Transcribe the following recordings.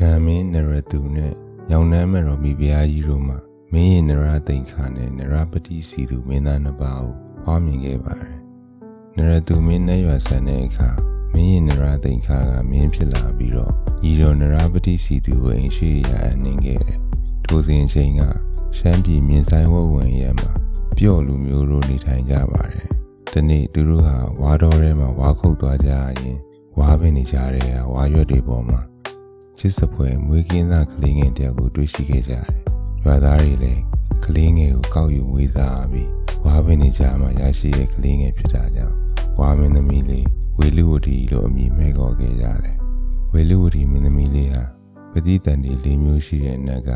ခံမင်းနရသူနဲ့ရောင်နှမ်းမတော်မိဖုရားကြီးတို့မှမင်းရင်နရသိန်ခါနဲ့နရပတိစီသူမင်းသားနှစ်ပါးကိုဖွားမြင်ခဲ့ပါတယ်။နရသူမင်းနဲ့ရွာဆန်တဲ့အခါမင်းရင်နရသိန်ခါကမင်းဖြစ်လာပြီးတော့ဤတော်နရပတိစီသူကိုအင်ရှိရအနှင်းခဲ့တယ်။ထိုစဉ်ချိန်ကရှမ်းပြည်မြင်းဆိုင်ဝဝင်ရဲမှာပျော့လူမျိုးတို့နေထိုင်ကြပါတယ်။ဒီနေ့သူတို့ဟာဝါတော်ထဲမှာဝါခုတ်သွားကြရင်ဝါပင်နေကြတဲ့ဝါရွက်တွေပေါ်မှာ ချစ်စပွဲမွေးကင်းသားကလေးငယ်တယောက်ကိုတွေ့ရှိခဲ့ကြတယ်။ရွာသားတွေလည်းကလေးငယ်ကိုကောက်ယူမွေးစားပြီးဝါပင်နေကြမှာရရှိတဲ့ကလေးငယ်ဖြစ်တာကြောင့်ဝါမင်းသမီးလေးဝေလူဝတီလို့အမည်မဲခေါ်ခဲ့ကြတယ်။ဝေလူဝတီမင်းသမီးလေးဟာပတိတန်ဒီလေးမျိုးရှိတဲ့နက်က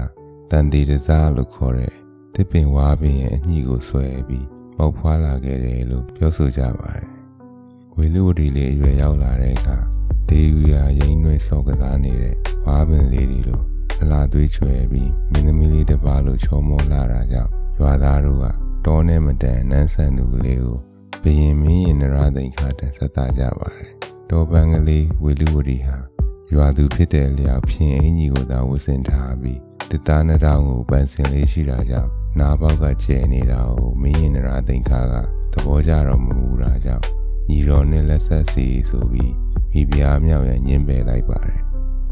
တန်တီတစားလို့ခေါ်တဲ့တစ်ပင်ဝါပင်ရဲ့အညှိကိုဆွဲပြီးပေါက်ဖွာလာခဲ့တယ်လို့ပြောဆိုကြပါတယ်။ဝေလူဝတီလေးအရွယ်ရောက်လာတဲ့အခါ ဒေယူယာရိမ့်နှွဲစောကစားနေတဲ့ဝါပင်လေးတွေလိုအလားသွေးချွဲပြီးမင်းသမီးလေးတစ်ပါးလိုချောမောလာတာကြောင့်ရွာသားတို့ကတောနဲ့မတန်နန်းဆန်သူကလေးကိုဘယင်မင်းရင်နရသိန်ခါတန်ဆက်တာကြပါတယ်။တောပန်းကလေးဝေလူဝတီဟာရွာသူဖြစ်တဲ့လျောက်ဖြင်းအင်ကြီးကိုသာဝဆင်ထားပြီးတစ်သားနှစ်တောင်ကိုပန်းစင်လေးရှိတာကြောင့်နားပေါက်ကကျဲနေတာကိုမင်းရင်နရသိန်ခါကသဘောကျတော့မမူတာကြောင့်ညီတော်နဲ့လက်ဆက်စီဆိုပြီး မိဖုရားမြောက်ရညင်းပယ်လိုက်ပါတယ်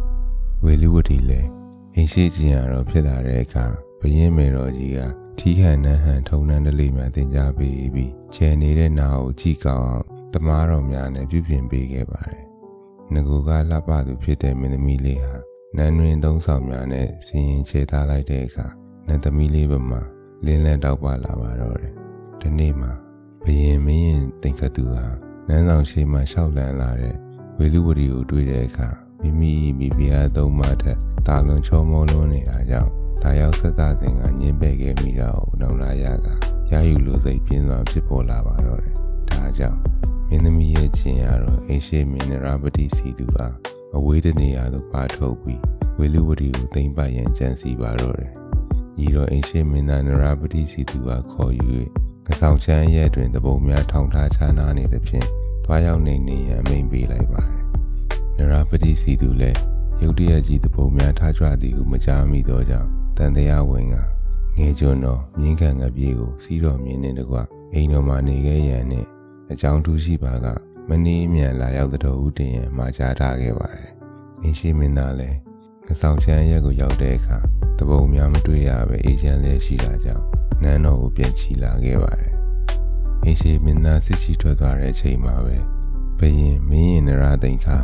။ဝေလူဝတီလည်းအိမ်ရှိခြင်းရတော့ဖြစ်လာတဲ့အခါဘရင်မေတော်ကြီးကထီးဟန်နှဟန်ထုံနှန်းတလေးမှတင် जा ပေးပြီးခြေနေတဲ့နာကိုကြည့်ကောင်းအောင်တမားတော်များနဲ့ပြုပြင်ပေးခဲ့ပါတယ်။ငကိုကလှပသူဖြစ်တဲ့မင်းသမီးလေးဟာနန်းတွင်သုံးဆောင်များနဲ့စီရင်ချေထားလိုက်တဲ့အခါနန်းသမီးလေးပမာလင်းလန်းတောက်ပလာပါတော့တယ်။ဒီနေ့မှာဘရင်မင်းရင်တင်ကတူဟာနန်းဆောင်ရှိမှရှောက်လန်းလာတဲ့ ဝေလူဝတီကိုတွေ့တဲ့အခါမိမိမိဖုရားသုံးပါးထက်တာလွန်ချောမောလွန်းနေတာကြောင့်ဒါရောက်ဆက်သားစဉ်ကညင်းပယ်ခဲ့မိတာကိုနောင်လာရကရယူလိုစိတ်ပြင်းစွာဖြစ်ပေါ်လာပါတော့တယ်။ဒါကြောင့်မင်းသမီးရဲ့ခြင်းရတော့အိရှိမင်းနရပတိစီသူအားအဝေးတနေရာသို့ပါထုတ်ပြီးဝေလူဝတီကိုသိမ့်ပတ်ရန်ကြံစီပါတော့တယ်။ညီတော်အိရှိမင်းသားနရပတိစီသူအားခေါ်ယူ၍ကဆောင်ချမ်းရဲ့တွင်တပုံများထောင်ထားချနာနေသဖြင့် တွားရောက်နေနေရန်အမိန်ပေးလိုက်ပါတယ်။နရပတိစီသူလည်းရုတ်တရက်ကြီးတပုံများထားကြသည်ဟုမကြားမိသောကြောင့်တန်တရားဝင်ကငယ်ကျွန်းတော်မြင်းခံငပြေးကိုစီးတော်မြင်းနေတကွအိမ်တော်မှာနေခဲ့ရန်နဲ့အကြောင်းထူးရှိပါကမနေမြန်လာရောက်တော်ဦးတင်ရန်မှာကြားထားခဲ့ပါတယ်။အင်းရှိမင်းသားလည်းငဆောင်ချမ်းရက်ကိုရောက်တဲ့အခါတပုံများမတွေ့ရပဲအေးချမ်းလေးရှိတာကြောင့်နန်းတော်ကိုပြန်ချီလာခဲ့ပါတယ်။ အင်းရှိမင်းသားစစ်စီထွက်သွားတဲ့အချိန်မှာပဲဘယင်မင်းရင်နရသိန်ခါ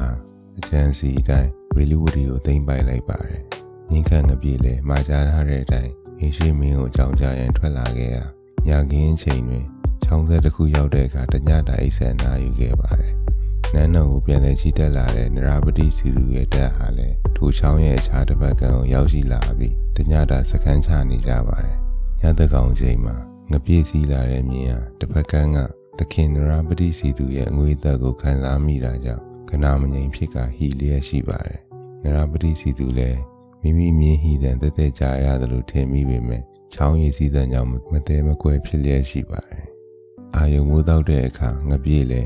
အချမ်းစီအတိုင်းဝေလူဝတီကိုသိမ့်ပိုက်လိုက်ပါတယ်။ငင်းခန့်ငပြေလဲမှာကြားထားတဲ့အတိုင်းအင်းရှိမင်းကိုအကြောင်းကြားရန်ထွက်လာခဲ့ရာညခင်းချိန်တွင်ချောင်းဆက်တစ်ခုရောက်တဲ့အခါတညတာအိဆန်နာယူခဲ့ပါတယ်။နန်းတော်ကိုပြန်လဲချီတက်လာတဲ့နရပတိစီသူရဲ့တပ်ဟာလည်းထိုချောင်းရဲ့အခြားတစ်ဘက်ကကိုရောက်ရှိလာပြီးတညတာစခန်းချနေကြပါတယ်။ညတကောင်ချိန်မှာ ငပြေးစီးလာတဲ့မြင်းဟာတစ်ဖက်ကန်းကသခင်နရပတိစီသူရဲ့အငွေသက်ကိုခံစားမိတာကြောင့်ကနာမငြိမ်ဖြစ်ကဟီလျက်ရှိပါတယ်။နရပတိစီသူလည်းမိမိမြင်းဟီတဲ့တက်တက်ကြာရတယ်လို့ထင်မိပေမဲ့ချောင်းရည်စည်းတဲ့ကြောင့်မသေးမကွဲဖြစ်လျက်ရှိပါတယ်။အာယုံမိုးတောက်တဲ့အခါငပြေးလေ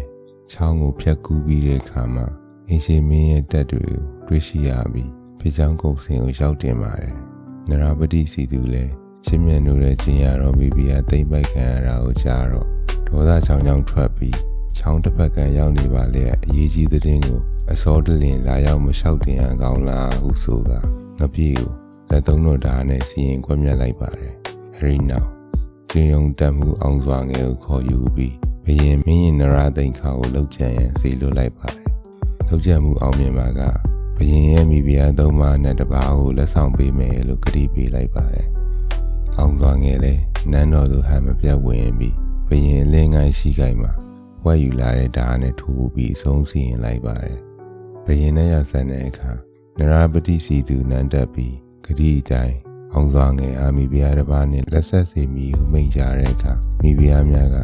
ချောင်းကိုဖြတ်ကူးပြီးတဲ့အခါမှာအင်းရှိမင်းရဲ့တက်တွေကိုတွေ့ရှိရပြီးဖေချောင်းကုန်းစင်ကိုရောက်တင်ပါတယ်။နရပတိစီသူလည်း ချင်းမြတ်နိုးတဲ့ချင်းရတော့မိဖုရားတိမ့်ပိုက်ခံရတာကိုကြားတော့ဒေါသချောင်းချောင်းထွက်ပြီးချောင်းတစ်ဖက်ကရောက်နေပါလေအရေးကြီးတဲ့င်းကိုအစောတလင်လာရောက်မလျှောက်တင်အောင်ကောင်းလားဟုဆိုကငပြေကိုလက်သုံးတော်ဓာတ်နဲ့စီရင်ကွက်မြက်လိုက်ပါတယ်အဲဒီနောက်ကျင်းယုံတက်မှုအောင်စွာငယ်ကိုခေါ်ယူပြီးဘယင်မင်းရင်နရသိန်ခါကိုလှုပ်ကြံရန်စီလွတ်လိုက်ပါတယ်လှုပ်ကြံမှုအောင်မြင်ပါကဘယင်ရဲ့မိဖုရားသုံးပါးနဲ့တပါးကိုလက်ဆောင်ပေးမယ်လို့ကတိပေးလိုက်ပါတယ် အောင်စွာငယ်လဲနန်းတော်သူဟန်မပြတ်ဝင်ပြီးဘယင်လင်းငိုင်းရှိကိုင်းမှာဝက်ယူလာတဲ့ဓာတ်နဲ့ထိုးပြီးဆုံးစီရင်လိုက်ပါတယ်ဘယင်နဲ့ရောက်ဆန်တဲ့အခါနရပတိစီသူနန်းတက်ပြီးဂတိအတိုင်းအောင်စွာငယ်အာမိဖုရားတစ်ပါးနဲ့လက်ဆက်စီမီဟုမိန်ကြတဲ့အခါမိဖုရားများက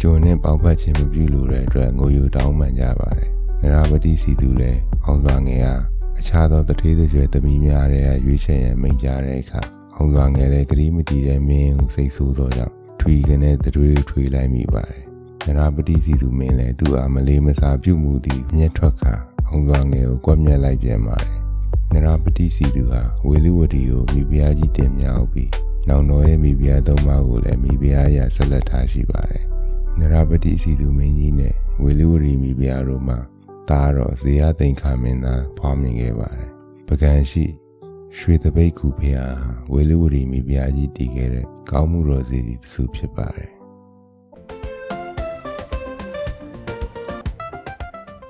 ကျုံနဲ့ပေါက်ဖက်ခြင်းမပြုလို့တဲ့အတွက်ငိုယူတောင်းပန်ကြပါတယ်နရပတိစီသူလည်းအောင်စွာငယ်ဟာအခြားသောတထေးသွေသမီးများရဲ့ရွေးချယ်ရန်မိန်ကြတဲ့အခါ အောင်စွာငယ်လည်းဂတိမတီတဲ့မင်းကိုစိတ်ဆိုးသောကြောင့်ထွေကနေတတွေးထွေလိုက်မိပါတယ်နရပတိစီသူမင်းလည်းသူ့အားမလေးမစားပြုမှုသည်မျက်ထွက်ခါအောင်စွာငယ်ကိုကွက်မြက်လိုက်ပြန်ပါတယ်နရပတိစီသူဟာဝေလူဝတီကိုမိဖုရားကြီးတင်မြောက်ပြီးနောင်တော်ရဲ့မိဖုရားသုံးပါးကိုလည်းမိဖုရားအရာဆက်လက်ထားရှိပါတယ်နရပတိစီသူမင်းကြီးနဲ့ဝေလူဝတီမိဖုရားတို့မှာဒါတော့ဇေယသိန်ခါမင်းသားဖွားမြင်ခဲ့ပါတယ်ပကံရှိ ရွှေတပိတ်ခုဖုရားဟာဝေလူဝတီမိဖုရားကြီးတည်ခဲ့တဲ့ကောင်းမှုတော်စီတစ်စုဖြစ်ပါတယ်